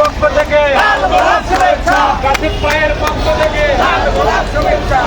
পক্ষ থেকে ভাইয়ের পক্ষ থেকে শুভেচ্ছা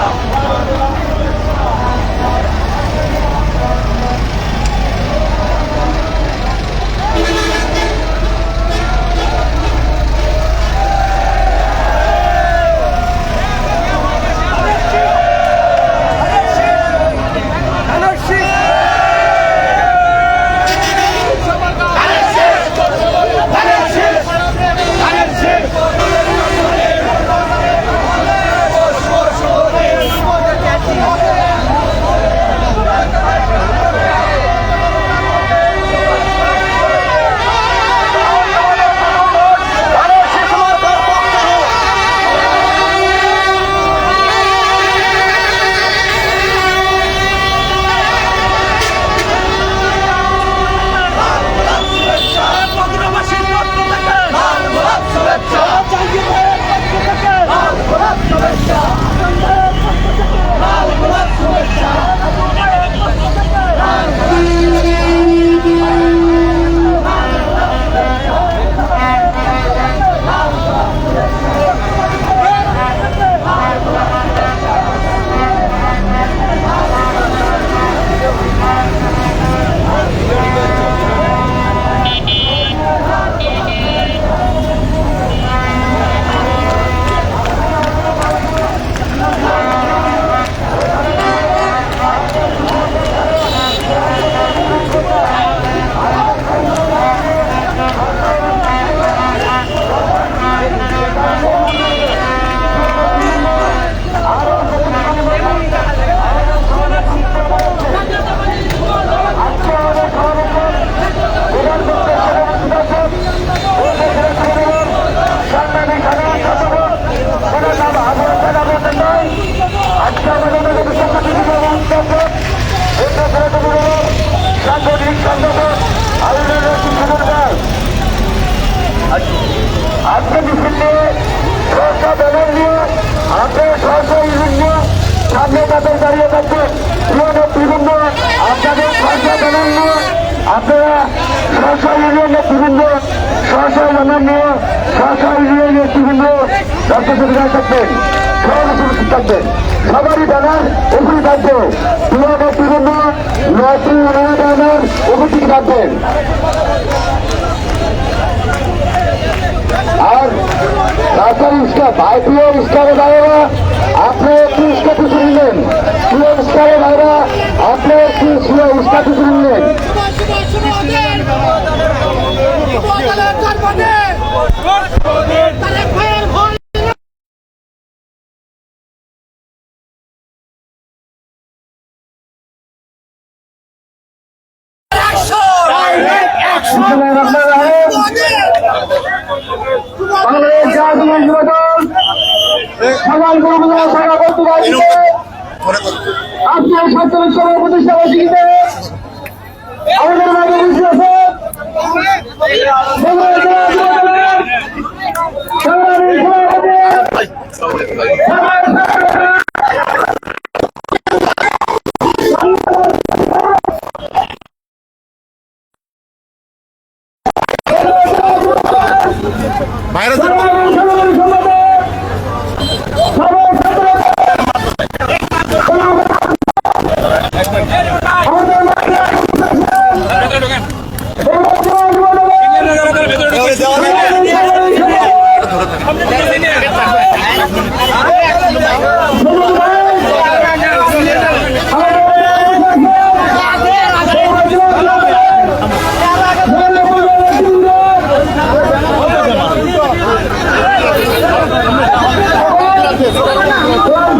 谢谢我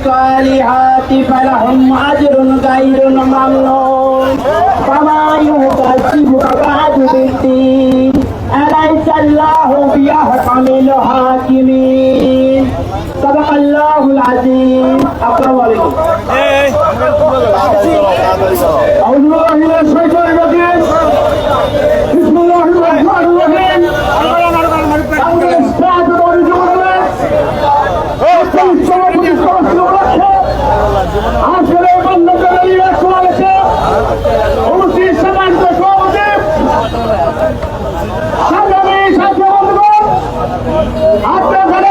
الصالحات فلهم أجر غير ممنون فما يكذبك بعد بالدين أليس الله بأحكم الحاكمين صدق الله العظيم السلام عليكم أعوذ بالله من الشيطان الرجيم ¡Vamos!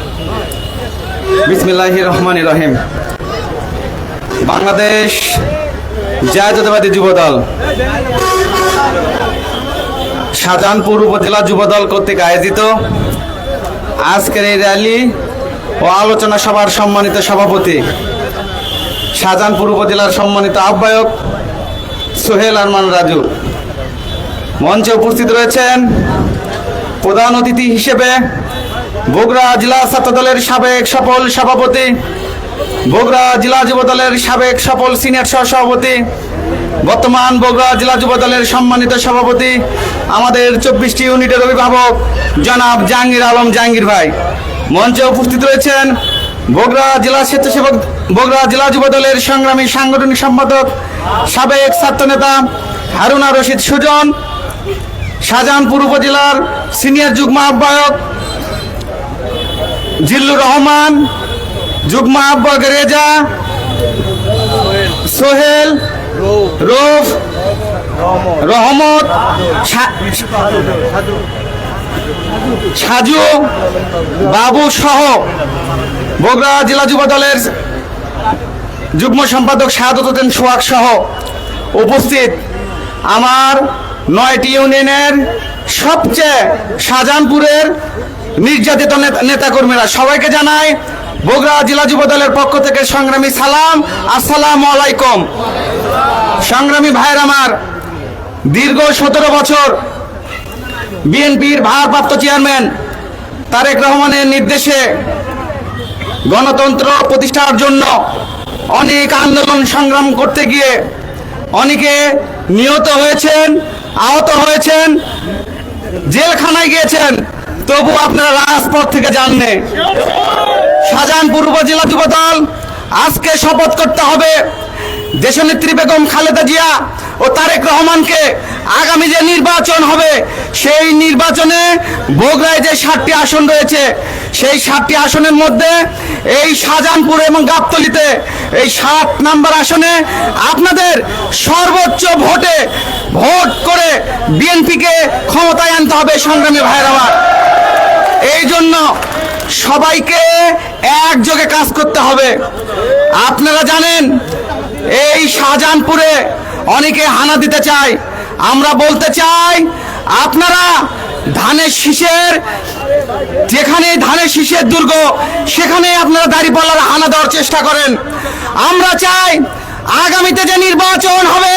বিসমিল্লাহ রহমান রহিম। বাংলাদেশ জাতীয়তাবাদী যুবদল, শাহজাহানপুর উপজেলা যুবদল কর্তৃক আয়োজিত আজকের এই র্যালি ও আলোচনা সভার সম্মানিত সভাপতি, শাহজাহানপুর উপজেলার সম্মানিত আহ্বায়ক সোহেল আরমান রাজু। মঞ্চে উপস্থিত রয়েছেন প্রধান অতিথি হিসেবে বগুড়া জেলা ছাত্রদলের সাবেক সফল সভাপতি, বগুড়া জেলা যুবদলের সাবেক সফল সিনিয়র সহ সভাপতি, বর্তমান বগুড়া জেলা যুবদলের সম্মানিত সভাপতি, আমাদের চব্বিশটি ইউনিটের অভিভাবক জনাব জাহাঙ্গীর আলম জাহাঙ্গীর ভাই। মঞ্চে উপস্থিত রয়েছেন বগুড়া জেলা স্বেচ্ছাসেবক, বগুড়া জেলা যুবদলের সংগ্রামী সাংগঠনিক সম্পাদক, সাবেক ছাত্রনেতা হারুনা রশিদ সুজন, শাহজাহানপুর উপজেলার সিনিয়র যুগ্ম আহ্বায়ক জিল্লুর রহমান, যুগ্ম আহ্বায়ক রেজা, সোহেল, রৌফ, রহমত সাজু, বাবু সহ বগুড়া জেলা যুব দলের যুগ্ম সম্পাদক শাহাদত সোহাগ সহ উপস্থিত আমার নয়টি ইউনিয়নের সবচেয়ে শাহজাহানপুরের নির্যাতিত নেতা- নেতাকর্মীরা। সবাইকে জানাই, বগুড়া জেলা যুব দলের পক্ষ থেকে সংগ্রামী সালাম। আসসালাম আলাইকুম। সংগ্রামী ভাইয়ের আমার দীর্ঘ সতেরো বছর বিএনপির ভারপ্রাপ্ত চেয়ারম্যান তারেক রহমানের নির্দেশে গণতন্ত্র প্রতিষ্ঠার জন্য অনেক আন্দোলন সংগ্রাম করতে গিয়ে অনেকে নিহত হয়েছেন, আহত হয়েছেন, জেলখানায় গিয়েছেন। তবু আপনারা রাজপথ থেকে জাননে শাহজাহানপুর উপজেলা যুবদল আজকে শপথ করতে হবে। দেশনেত্রী বেগম খালেদা জিয়া ও তারেক রহমানকে আগামী যে নির্বাচন হবে, সেই নির্বাচনে বগুড়ায় যে ষাটটি আসন রয়েছে সেই সাতটি আসনের মধ্যে এই শাহজাহানপুর এবং গাবতলিতে এই সাত নাম্বার আসনে আপনাদের সর্বোচ্চ ভোটে ভোট করে বিএনপিকে ক্ষমতায় আনতে হবে সংগ্রামী ভাইয়ের এই জন্য সবাইকে একযোগে কাজ করতে হবে। আপনারা জানেন, এই শাহজাহানপুরে অনেকে হানা দিতে চায়। আমরা বলতে চাই, আপনারা ধানের শীষের, যেখানে ধানের শীষের দুর্গ, সেখানে আপনারা দাঁড়িপাল্লার হানা দেওয়ার চেষ্টা করেন। আমরা চাই আগামীতে যে নির্বাচন হবে,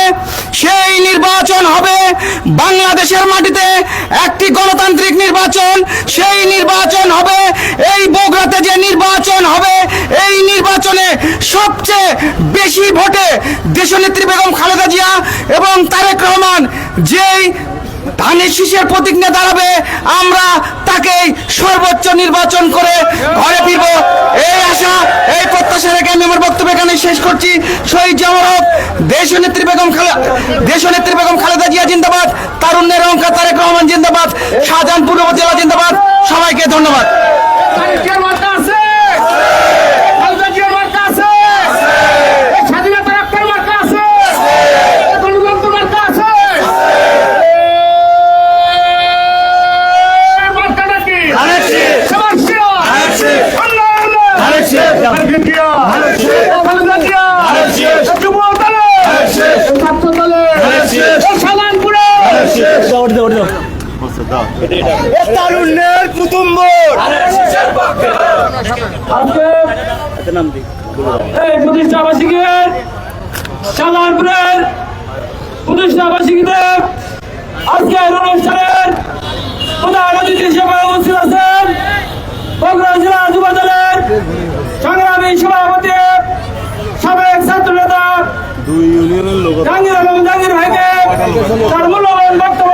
সেই নির্বাচন হবে বাংলাদেশের মাটিতে একটি গণতান্ত্রিক নির্বাচন। সেই নির্বাচন হবে, এই বগুড়াতে যে নির্বাচন হবে, এই নির্বাচনে সবচেয়ে বেশি ভোটে দেশনেত্রী বেগম খালেদা জিয়া এবং তারেক রহমান যেই ধানের শীষের প্রতীক নিয়ে দাঁড়াবে। আমরা তাকে সর্বোচ্চ নির্বাচন করে ঘরে ফিরবো। এই আশা, এই প্রত্যাশা রেখে আমি আমার বক্তব্য এখানে শেষ করছি। শহীদ জামারত দেশ নেত্রী বেগম দেশ নেত্রী বেগম খালেদা জিয়া জিন্দাবাদ, তারুণ্যের অঙ্কা তারেক রহমান জিন্দাবাদ, শাহজাহানপুর উপজেলা জিন্দাবাদ। সবাইকে ধন্যবাদ তারিখের মার্কা আছে খালেদা জিয়ার মার্কা আছে এই স্বাধীনতা রক্ষার মার্কা আছে এই গণতন্ত্র মার্কা আছে এই মার্কাটা কি? সবার শিরা। উন্নয়ন। খালেদা জিয়া। খালেদা জিয়া। এই যুব দলে। এই ছাত্র দলে। এই সাধারণপুরে। তারুণ্যের আজকে এই প্রতিষ্ঠা বার্ষিকীর সাধারণপুরের প্রতিষ্ঠা বার্ষিকীতে আজকের অনুষ্ঠানের প্রধান অতিথি হিসেবে উপস্থিত আছেন বগুড়া জেলা যুব দলের সংগ্রামী সভাপতি সাবেক ছাত্র নেতা জাহাঙ্গীর আলম জাহাঙ্গীর ভাইকে তার মূল্যবান বক্তব্য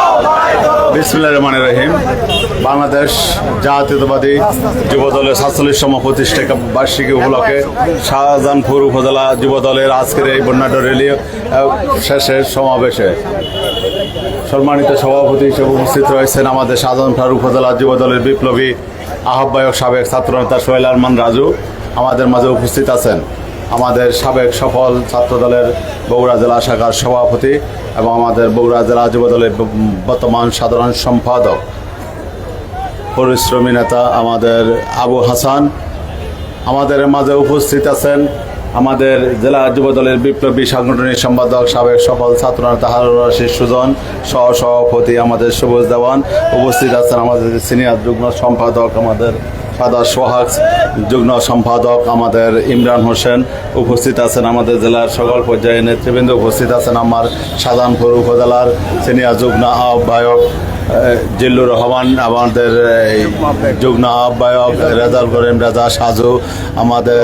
বিসমুল্লাহ রহমান রহিম। বাংলাদেশ জাতীয়তাবাদী যুবদলের সাতচল্লিশতম প্রতিষ্ঠা বার্ষিকী উপলক্ষে শাহজাহানপুর উপজেলা যুবদলের আজকের এই বন্যাঢ্য র্যালি শেষের সমাবেশে সম্মানিত সভাপতি হিসেবে উপস্থিত রয়েছেন আমাদের শাহজাহানপুর উপজেলা যুবদলের বিপ্লবী আহ্বায়ক সাবেক ছাত্রনেতা সোহেল আরমান রাজু। আমাদের মাঝে উপস্থিত আছেন আমাদের সাবেক সফল ছাত্রদলের বগুড়া জেলা শাখার সভাপতি এবং আমাদের বগুড়া জেলা যুবদলের বর্তমান সাধারণ সম্পাদক, পরিশ্রমী নেতা আমাদের আবু হাসান। আমাদের মাঝে উপস্থিত আছেন আমাদের জেলা যুবদলের বিপ্লবী সাংগঠনিক সম্পাদক, সাবেক সফল ছাত্র নেতা হারুন রশিদ সুজন সহ সভাপতি আমাদের সবুজ দেওয়ান। উপস্থিত আছেন আমাদের সিনিয়র যুগ্ম সম্পাদক আমাদের সাদা সোহাগ, যুগ্ম সম্পাদক আমাদের ইমরান হোসেন উপস্থিত আছেন আমাদের জেলার সকল পর্যায়ে নেতৃবৃন্দ উপস্থিত আছেন আমার শাহজাহানপুর উপজেলার সিনিয়র যুগ্ম আহ্বায়ক জিল্লুর রহমান, আমাদের যুগ্ম আহ্বায়ক রেজাল করিম রেজা সাজু, আমাদের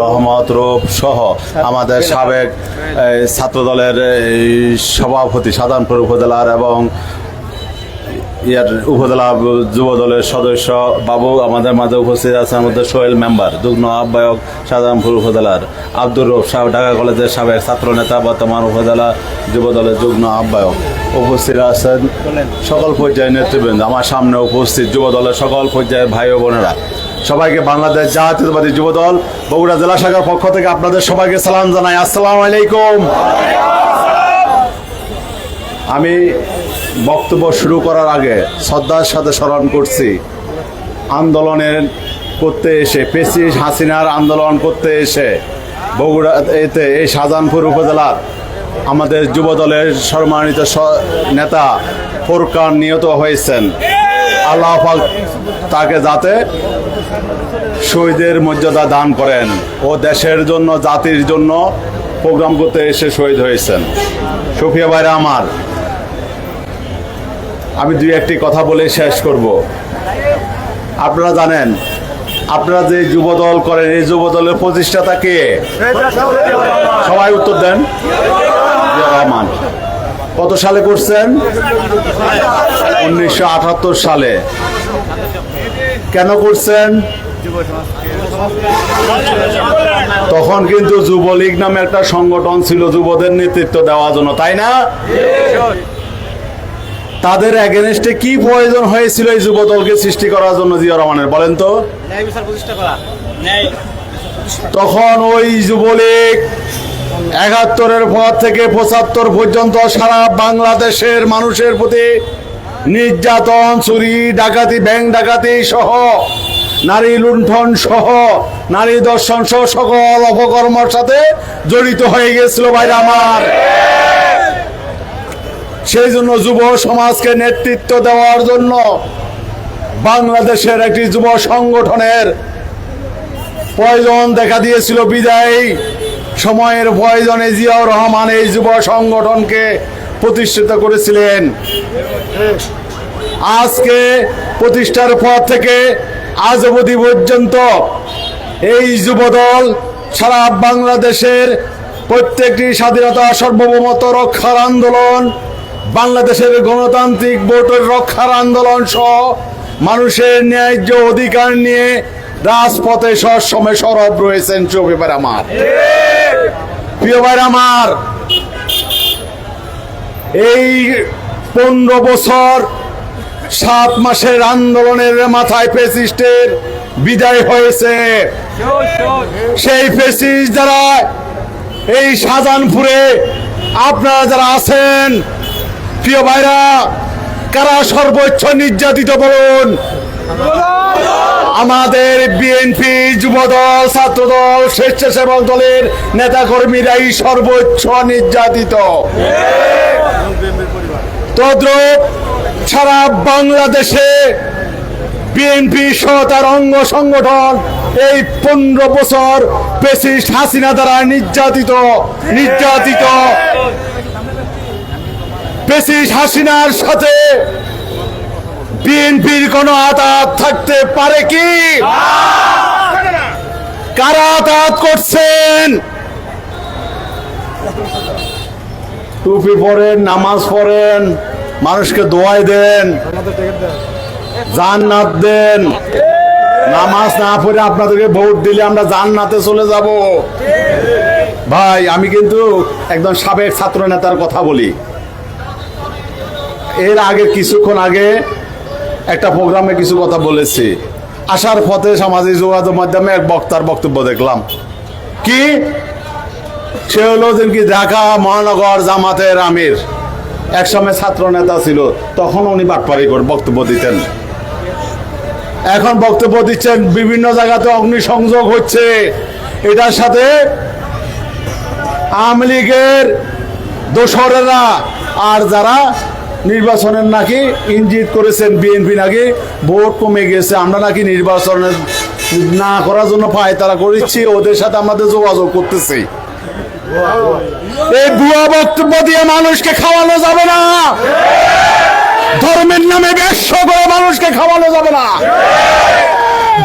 রহমত রূপ সহ আমাদের সাবেক ছাত্রদলের সভাপতি সাধারণপুর উপজেলার এবং ইয়ার উপজেলা যুব দলের সদস্য বাবু আমাদের মাঝে উপস্থিত আছেন আমাদের সোহেল মেম্বার যুগ্ম আহ্বায়ক শাহজাহানপুর উপজেলার আব্দুর রফ সাহ ঢাকা কলেজের সাবেক ছাত্র নেতা বর্তমান উপজেলা যুব দলের যুগ্ম আহ্বায়ক উপস্থিত আছেন সকল পর্যায়ের নেতৃবৃন্দ। আমার সামনে উপস্থিত যুব দলের সকল পর্যায়ের ভাই ও বোনেরা। সবাইকে বাংলাদেশ জাতীয়তাবাদী যুব দল বগুড়া জেলা শাখার পক্ষ থেকে আপনাদের সবাইকে সালাম জানাই। আসসালাম আলাইকুম। আমি বক্তব্য শুরু করার আগে শ্রদ্ধার সাথে স্মরণ করছি, আন্দোলনের করতে এসে পেসিস হাসিনার আন্দোলন করতে এসে, বগুড়া এতে, এই শাহজাহানপুর উপজেলার আমাদের যুবদলের সম্মানিত নেতা ফোরকান নিহত হয়েছেন। আল্লাহ তাকে যাতে শহীদের মর্যাদা দান করেন ও দেশের জন্য, জাতির জন্য প্রোগ্রাম করতে এসে শহীদ হয়েছেন। সুফিয়া ভাইরা আমার আমি দুই একটি কথা বলে শেষ করব। আপনারা জানেন, আপনারা যে যুবদল করেন, এই যুবদলের প্রতিষ্ঠাতা কে? সবাই উত্তর দেন। রহমান। কত সালে করছেন? উনিশশো আটাত্তর সালে। কেন করছেন? তখন কিন্তু যুবলীগ নামে একটা সংগঠন ছিল, যুবদের নেতৃত্ব দেওয়ার জন্য, তাই না? তাদের এগেনস্টে কি প্রয়োজন হয়েছিল এই যুব দলকে সৃষ্টি করার জন্য জিয়া রহমানের? বলেন তো। তখন ওই যুবলীগ একাত্তরের পর থেকে পঁচাত্তর পর্যন্ত সারা বাংলাদেশের মানুষের প্রতি নির্যাতন চুরি ডাকাতি ব্যাংক ডাকাতি সহ নারী লুণ্ঠন সহ নারী দর্শন সহ সকল অপকর্মর সাথে জড়িত হয়ে গেছিল ভাইরা আমার। সেই জন্য যুব সমাজকে নেতৃত্ব দেওয়ার জন্য বাংলাদেশের একটি যুব সংগঠনের প্রয়োজন দেখা দিয়েছিল বিদায় সময়ের প্রয়োজনে জিয়াউর রহমান এই যুব সংগঠনকে প্রতিষ্ঠিত করেছিলেন। আজকে প্রতিষ্ঠার পর থেকে আজ অবধি পর্যন্ত এই যুবদল সারা বাংলাদেশের প্রত্যেকটি স্বাধীনতা সার্বভৌমত্ব রক্ষার আন্দোলন বাংলাদেশের গণতান্ত্রিক ভোটের রক্ষার আন্দোলন সহ মানুষের ন্যায্য অধিকার নিয়ে রাজপথে সবসময় সরব রয়েছেন ভাই আমার প্রিয় আমার এই পনেরো বছর সাত মাসের আন্দোলনের মাথায় ফেসিস্টের বিদায় হয়েছে। সেই ফেসিস্ট যারা এই শাহজাহানপুরে আপনারা যারা আছেন প্রিয় ভাইরা, কারা সর্বোচ্চ নির্যাতিত বলুন? আমাদের বিএনপি যুবদল, ছাত্রদল, স্বেচ্ছাসেবক দলের নেতাকর্মীরাই সর্বোচ্চ নির্যাতিত। তদ্রুপ সারা বাংলাদেশে বিএনপি সহ তার অঙ্গ সংগঠন এই পনেরো বছর পেশিস্ট হাসিনা দ্বারা নির্যাতিত নির্যাতিত। পেশিস্ট হাসিনার সাথে বিএনপির কোনো আতাত থাকতে পারে কি? কারা আতাত করছেন? টুপি পরেন, নামাজ পড়েন, মানুষকে দোয়াই দেন, জান্নাত দেন। নামাজ না পড়ে আপনাদেরকে ভোট দিলে আমরা জান্নাতে চলে যাব। ভাই, আমি কিন্তু একদম সাবেক ছাত্র নেতার কথা বলি। এর আগে কিছুক্ষণ আগে একটা প্রোগ্রামে কিছু কথা বলেছি। আসার পথে সামাজিক যোগাযোগ মাধ্যমে এক বক্তার বক্তব্য দেখলাম। কি? সে হলো কি ঢাকা মহানগর জামাতের আমির। একসময় ছাত্র নেতা ছিল, তখন উনি বাটপাড়ি করে বক্তব্য দিতেন। এখন বক্তব্য দিচ্ছেন, বিভিন্ন জায়গাতে অগ্নিসংযোগ হচ্ছে। এটার সাথে আওয়ামী লীগের দোসরেরা আর যারা নির্বাচনের নাকি ইঞ্জিত করেছেন বিএনপি নাকি? ভোট কমে গেছে আমরা নাকি নির্বাচনের না করার জন্য পায় তারা করেছি ওদের সাথে আমাদের যোগাযোগ করতেছি। এই ভুয়া বক্তব্য দিয়ে মানুষকে খাওয়ানো যাবে না। ধর্মের নামে ব্যস্য করে মানুষকে খাওয়ানো যাবে না।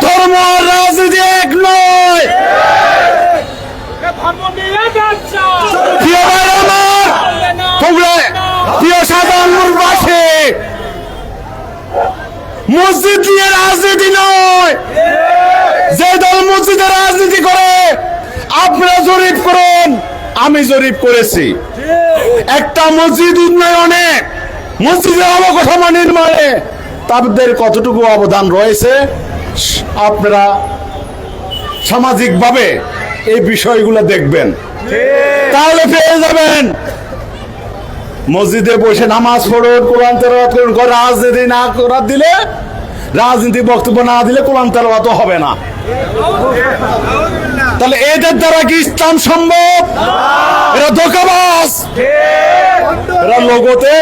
ধর্ম আর রাজনীতি এক নয়। প্রিয় সাধারণবাসী মসজিদ নিয়ে রাজনীতি নয়। যে দল মসজিদে রাজনীতি করে আপনারা জরিপ করুন আমি জরিপ করেছি। একটা মসজিদ উন্নয়নে মসজিদের অবকাঠামো নির্মাণে তাদের কতটুকু অবদান রয়েছে আপনারা সামাজিকভাবে এই বিষয়গুলো দেখবেন। তাহলে পেয়ে যাবেন। মসজিদে বসে নামাজ পড়ুন, কোরআন তেলাওয়াত করুন করে রাজনীতি না করার দিলে, রাজনীতি বক্তব্য না দিলে কোরআন তেলাওয়াত হবে না। তাহলে এদের দ্বারা কি ইসলাম সম্ভব? এরা ধোকাবাজ। এরা লোগোতে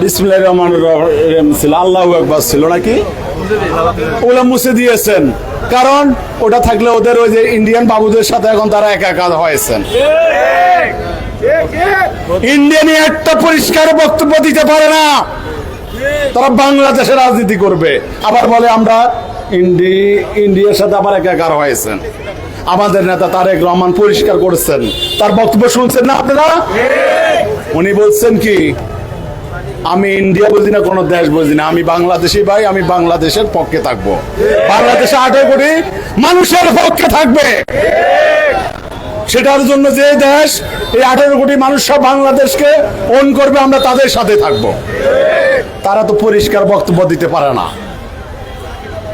বিসমিল্লাহির রহমানির রহিম ছিল, আল্লাহু আকবার ছিল নাকি? ওগুলো মুছে দিয়েছেন। কারণ ওটা থাকলে ওদের ওই যে ইন্ডিয়ান বাবুদের সাথে এখন তারা একা একা হয়েছেন। ইন্ডিয়ানি একটা পরিষ্কার বক্তব্য দিতে পারে না। তারা বাংলাদেশে রাজনীতি করবে। আবার বলে আমরা ইন্ডি, ইন্ডিয়ার সাথে আবার একাকার হয়েছেন। আমাদের নেতা তারেক রহমান পরিষ্কার করেছেন। তার বক্তব্য শুনছেন না আপনারা? উনি বলছেন কি, আমি ইন্ডিয়া বুঝি না, কোনো দেশ বুঝি না। আমি বাংলাদেশি ভাই, আমি বাংলাদেশের পক্ষে থাকব। বাংলাদেশে আঠারো কোটি মানুষের পক্ষে থাকবে। সেটার জন্য যে দেশ এই আঠেরো কোটি মানুষ সব বাংলাদেশকে অন করবে, আমরা তাদের সাথে থাকব। তারা তো পরিষ্কার বক্তব্য দিতে পারে না।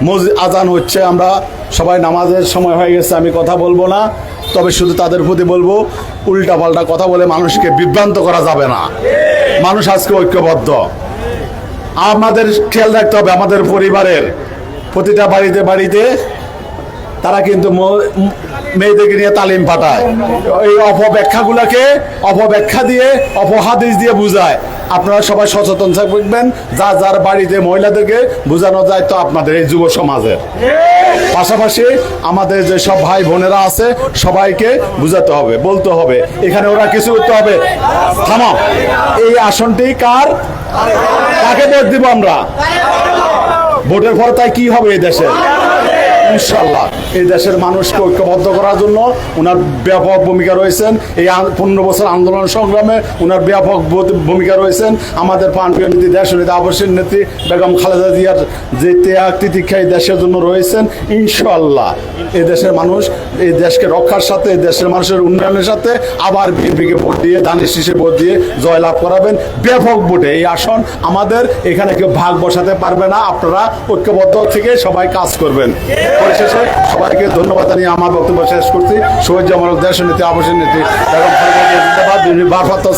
মজ, আজান হচ্ছে, আমরা সবাই নামাজের সময় হয়ে গেছে, আমি কথা বলব না, তবে শুধু তাদের প্রতি বলব উল্টা পাল্টা কথা বলে মানুষকে বিভ্রান্ত করা যাবে না। মানুষ আজকে ঐক্যবদ্ধ। আমাদের খেয়াল রাখতে হবে, আমাদের পরিবারের প্রতিটা বাড়িতে বাড়িতে তারা কিন্তু মেয়েদেরকে নিয়ে তালিম পাঠায়। এই অপব্যাখ্যাগুলোকে অপব্যাখ্যা দিয়ে, অপহাদিস দিয়ে বুঝায়। আপনারা সবাই সচেতন থাকবেন, যা যার বাড়িতে মহিলাদেরকে বোঝানো যায় তো আপনাদের এই যুব সমাজের। পাশাপাশি আমাদের যে সব ভাই বোনেরা আছে, সবাইকে বুঝাতে হবে, বলতে হবে। এখানে ওরা কিছু করতে হবে। থামা। এই আসনটি কার? কাকে ভোট দিব আমরা? ভোটের পর তাই কি হবে এই দেশে? ইনশাল্লাহ এই দেশের মানুষকে ঐক্যবদ্ধ করার জন্য ওনার ব্যাপক ভূমিকা রয়েছেন। এই পনেরো বছর আন্দোলন সংগ্রামে ওনার ব্যাপক ভূমিকা রয়েছেন। আমাদের প্রাণপ্রিয় নীতি দেশ নেতা আবশ্যিক নেত্রী বেগম খালেদা জিয়ার যে ত্যাগ তিতিক্ষা এই দেশের জন্য রয়েছেন। ইনশাল্লাহ এই দেশের মানুষ এই দেশকে রক্ষার সাথে, এই দেশের মানুষের উন্নয়নের সাথে আবার বিএনপিকে ভোট দিয়ে, ধানের শীষে ভোট দিয়ে জয়লাভ করাবেন। ব্যাপক ভোটে এই আসন আমাদের। এখানে কেউ ভাগ বসাতে পারবে না। আপনারা ঐক্যবদ্ধ থেকে সবাই কাজ করবেন। পরিশেষে সবাইকে ধন্যবাদ জানিয়ে আমার বক্তব্য শেষ করছি। আমার দেশ নীতি আবাসন নীতি খালেদা জিন্দাবাদ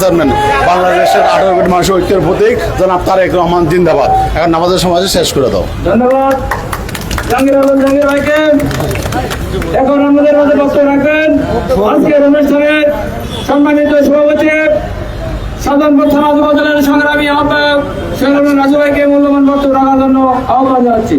চেয়ারম্যান, বাংলাদেশের আঠারো কোটি মানুষের ঐক্যের প্রতীক, জনাব তারেক রহমান জিন্দাবাদ। এখন নামাজের সমাজে শেষ করে দাও। ধন্যবাদ। সংগ্রামী আহ্বায়ক রাজু ভাইকে মূল্যবান বক্তব্য রাখার জন্য আহ্বান জানাচ্ছি।